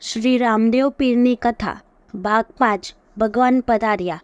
શ્રી રામદેવ પીરની કથા ભાગ પાંચ, ભગવાન પધાર્યા.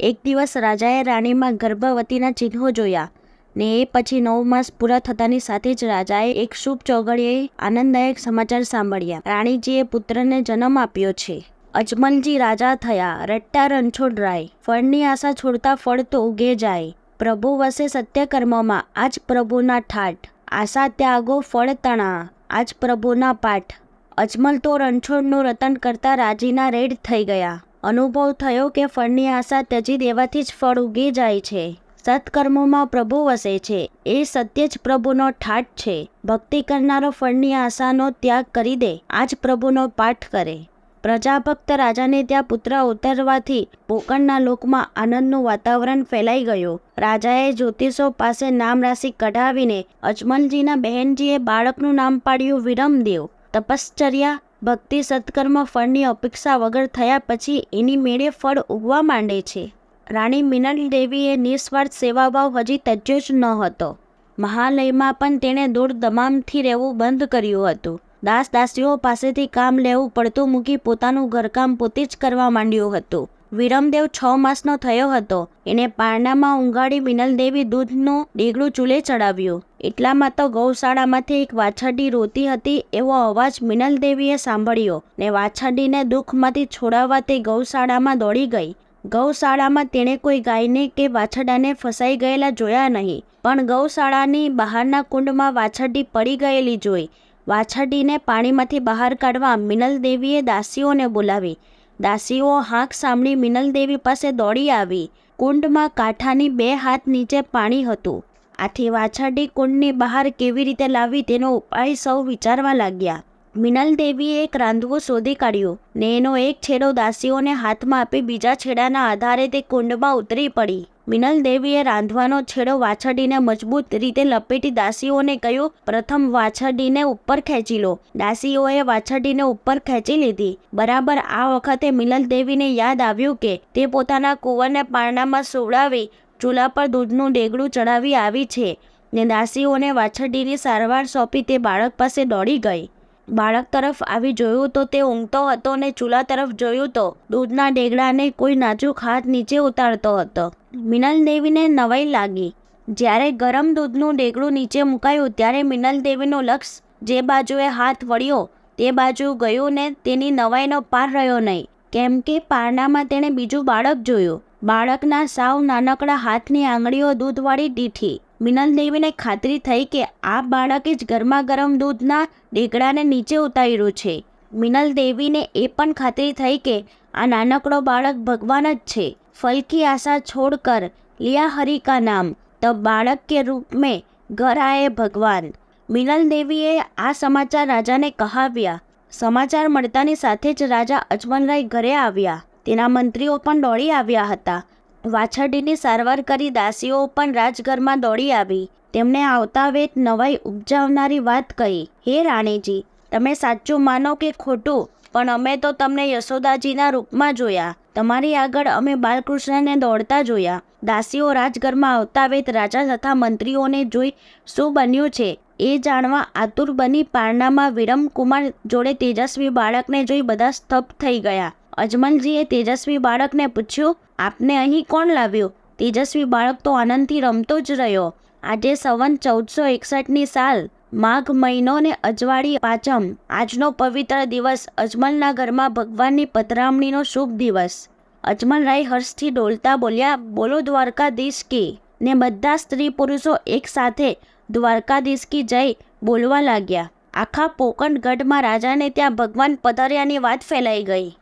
એક દિવસ રાજાએ રાણીમાં ગર્ભવતીના ચિહ્નો જોયા ને એ પછી નવ માસ પૂરા થતાની સાથે જ રાજાએ એક શુભ ચોઘડીએ આનંદદાયક સમાચાર સાંભળ્યા. રાણીજીએ પુત્રને જન્મ આપ્યો છે. અજમલજી રાજા થયા, રટ્ટા રણછોડ રાય. ફળની આશા છોડતા ફળ તો ઉગે જાય. પ્રભુ વસે સત્યકર્મમાં, આજ પ્રભુના ઠાઠ. આશા ત્યાગો ફળ તણા, આજ પ્રભુના પાઠ. અજમલ તો રણછોડનું રતન કરતાં રાજીના રેડ થઈ ગયા. અનુભવ થયો કે ફળની આશા ત્યજી દેવાથી જ ફળ ઉગી જાય છે. સત્કર્મોમાં પ્રભુ વસે છે. એ સત્ય જ પ્રભુનો ઠાઠ છે. ભક્તિ કરનારો ફળની આશાનો ત્યાગ કરી દે. આજ પ્રભુનો પાઠ કરે. પ્રજાભક્ત રાજાને ત્યાં પુત્ર ઉતરવાથી પોકણના લોકમાં આનંદનું વાતાવરણ ફેલાઈ ગયું. રાજાએ જ્યોતિષો પાસે નામ રાશિ કઢાવીને અજમલજીના બહેનજીએ બાળકનું નામ પાડ્યું વિરમદેવ. તપશ્ચર્યા, ભક્તિ, સત્કર્મ, ફળની અપેક્ષા વગર થયા પછી એની મેળે ફળ ઉગવા માંડે છે. રાણી મિનલ દેવીએ નિસ્વાર્થ સેવાભાવ હજી તજ્યો જ ન હતો. મહાલયમાં પણ તેણે દૂર દમામથી રહેવું બંધ કર્યું હતું. દાસ દાસીઓ પાસેથી કામ લેવું પડતું મૂકી પોતાનું ઘરકામ પોતે જ કરવા માંડ્યું હતું. વિરમદેવ છ માસનો થયો હતો. એને પારણામાં ઊંઘાડી મિનલદેવી દૂધનું ડેગડું ચૂલે ચડાવ્યું. એટલામાં તો ગૌશાળામાંથી એક વાછરડી રોતી હતી એવો અવાજ મિનલ દેવીએ સાંભળ્યો ને વાછરડીને દુઃખમાંથી છોડાવવા તે ગૌશાળામાં દોડી ગઈ. ગૌશાળામાં તેણે કોઈ ગાયને કે વાછરડાને ફસાઈ ગયેલા જોયા નહીં, પણ ગૌશાળાની બહારના કુંડમાં વાછરડી પડી ગયેલી જોઈ. વાછરડીને પાણીમાંથી બહાર કાઢવા મિનલદેવીએ દાસીઓને બોલાવી. દાસીઓ હાંક સાંભળી મિનલ દેવી પાસે દોડી આવી. કુંડમાં કાંઠાની બે હાથ નીચે પાણી હતું. આથી વાછરડી કુંડની બહાર કેવી રીતે લાવવી તેનો ઉપાય સૌ વિચારવા લાગ્યા. મિનલ દેવીએ એક રાંધવું શોધી કાઢ્યું ને એનો એક છેડો દાસીઓને હાથમાં આપી બીજા છેડાના આધારે તે કુંડમાં ઉતરી પડી. મિનલ દેવીએ રાંધવાનો છેડો વાછરડીને મજબૂત રીતે લપેટી દાસીઓને કહ્યું, પ્રથમ વાછરડીને ઉપર ખેંચી લો. દાસીઓએ વાછરડીને ઉપર ખેંચી લીધી. બરાબર આ વખતે મિનલ દેવીને યાદ આવ્યું કે તે પોતાના કુંવરને પારણામાં સુવડાવી ચૂલા પર દૂધનું ડેગડું ચડાવી આવી છે ને દાસીઓને વાછરડીની સારવાર સોંપી તે બાળક પાસે દોડી ગઈ. બાળક તરફ આવી જોયું તો તે ઊંઘતો હતો ને ચૂલા તરફ જોયું તો દૂધના ડેગડાને કોઈ નાજુક હાથ નીચે ઉતારતો હતો. મિનલ દેવીને નવાઈ લાગી. જ્યારે ગરમ દૂધનું ડેગડું નીચે મુકાયું ત્યારે મિનલ દેવીનું લક્ષ જે બાજુએ હાથ વળ્યો તે બાજુ ગયું ને તેની નવાઈનો પાર રહ્યો નહીં. કેમ કે પારણામાં તેણે બીજું બાળક જોયું. બાળકના સાવ નાનકડા હાથની આંગળીઓ દૂધવાળી દીઠી મિનલ દેવીને ખાતરી થઈ કે આ બાળકે જ ગરમા ગરમ દૂધના ડેગડાને નીચે ઉતાર્યું છે. મિનલ દેવીને એ પણ ખાતરી થઈ કે આ નાનકડો બાળક ભગવાન જ છે. ફલકી આશા છોડકર લિયા હરિકા નામ, તબ બાળક કે રૂપ મેં ઘર આયે ભગવાન. મિનલ દેવીએ આ સમાચાર રાજાને કહાવ્યા. સમાચાર મળતાની સાથે જ રાજા અજમલરાય ઘરે આવ્યા. તેના મંત્રીઓ પણ દોડી આવ્યા હતા. વાછરડીની સારવાર કરી દાસીઓ પણ રાજઘરમાં દોડી આવી. તેમણે આવતા વેત નવાઈ ઉપજાવનારી વાત કહી. હે રાણીજી, તમે સાચું માનો કે ખોટું? પણ અમે તો તમને યશોદાજીના રૂપમાં જોયા. તમારી આગળ અમે બાલકૃષ્ણને દોડતા જોયા. દાસીઓ રાજઘરમાં આવતા વેત રાજા તથા મંત્રીઓને જોઈ શું બન્યું છે? એ જાણવા આતુર બની પારણામાં વિરમકુમાર જોડે તેજસ્વી બાળકને જોઈ બધા સ્તબ્ધ થઈ ગયા. અજમલજીએ તેજસ્વી બાળકને પૂછ્યું, આપને અહીં કોણ લાવ્યું? તેજસ્વી બાળક તો આનંદથી રમતો જ રહ્યો. આજે સવન ચૌદસો એકસઠની સાલ, માઘ મહિનો ને અજવાળી પાંચમ, આજનો પવિત્ર દિવસ, અજમલના ઘરમાં ભગવાનની પધરામણીનો શુભ દિવસ. અજમલરાય હર્ષથી ડોલતા બોલ્યા, બોલો દ્વારકાધીશ કી. ને બધા સ્ત્રી પુરુષો એક સાથે દ્વારકાધીશ કી જય બોલવા લાગ્યા. આખા પોકણગઢમાં રાજાને ત્યાં ભગવાન પધાર્યાની વાત ફેલાઈ ગઈ.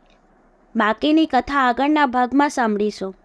બાકીની કથા આગળના ભાગમાં સાંભળીશું.